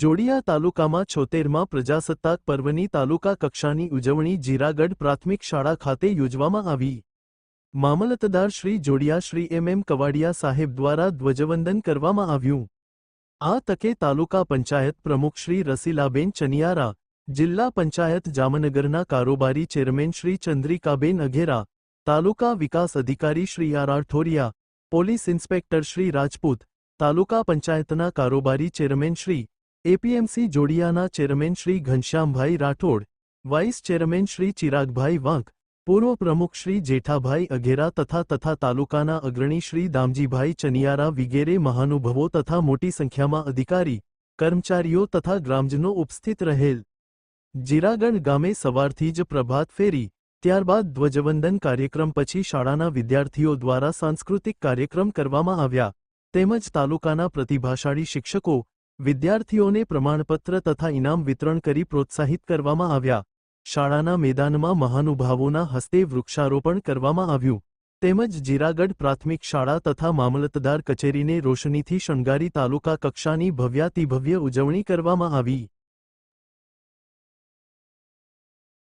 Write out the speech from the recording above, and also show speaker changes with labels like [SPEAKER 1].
[SPEAKER 1] જોડિયા તાલુકામાં છોતેરમાં પ્રજાસત્તાક પર્વની તાલુકા કક્ષાની ઉજવણી જીરાગઢ પ્રાથમિક શાળા ખાતે યોજવામાં આવી. મામલતદાર શ્રી જોડિયા શ્રી એમ એમ કવાડિયા સાહેબ દ્વારા ધ્વજવંદન કરવામાં આવ્યું. આ તકે તાલુકા પંચાયત પ્રમુખ શ્રી રસીલાબેન ચનિયારા, જિલ્લા પંચાયત જામનગરના કારોબારી ચેરમેન શ્રી ચંદ્રિકાબેન અઘેરા, તાલુકા વિકાસ અધિકારી Shri R Athoriya police inspector Shri Rajput, તાલુકા પંચાયતના કારોબારી chairman Shri APMC જોડિયાના chairman Shri Ghanshyambhai Rathod, vice chairman Shri Chiragbhai Vank, પૂર્વ પ્રમુખ શ્રી જેઠાભાઈ અઘેરા તથા તથા તાલુકાના અગ્રણી શ્રી દામજીભાઈ ચનિયારા વિગેરે મહાનુભવો તથા મોટી સંખ્યામાં અધિકારી, કર્મચારીઓ તથા ગ્રામજનો ઉપસ્થિત રહેલ. જીરાગઢ ગામે સવારથી જ પ્રભાત ફેરી, ત્યારબાદ ધ્વજવંદન કાર્યક્રમ પછી શાળાના વિદ્યાર્થીઓ દ્વારા સાંસ્કૃતિક કાર્યક્રમ કરવામાં આવ્યા. તેમજ તાલુકાના પ્રતિભાશાળી શિક્ષકો વિદ્યાર્થીઓને પ્રમાણપત્ર તથા ઇનામ વિતરણ કરી પ્રોત્સાહિત કરવામાં આવ્યા. શાળાના મેદાનમાં મહાનુભાવોના હસ્તે વૃક્ષારોપણ કરવામાં આવ્યું. તેમજ જીરાગઢ પ્રાથમિક શાળા તથા મામલતદાર કચેરીને રોશનીથી શણગારી તાલુકા કક્ષાની ભવ્યાતિભવ્ય ઉજવણી કરવામાં આવી.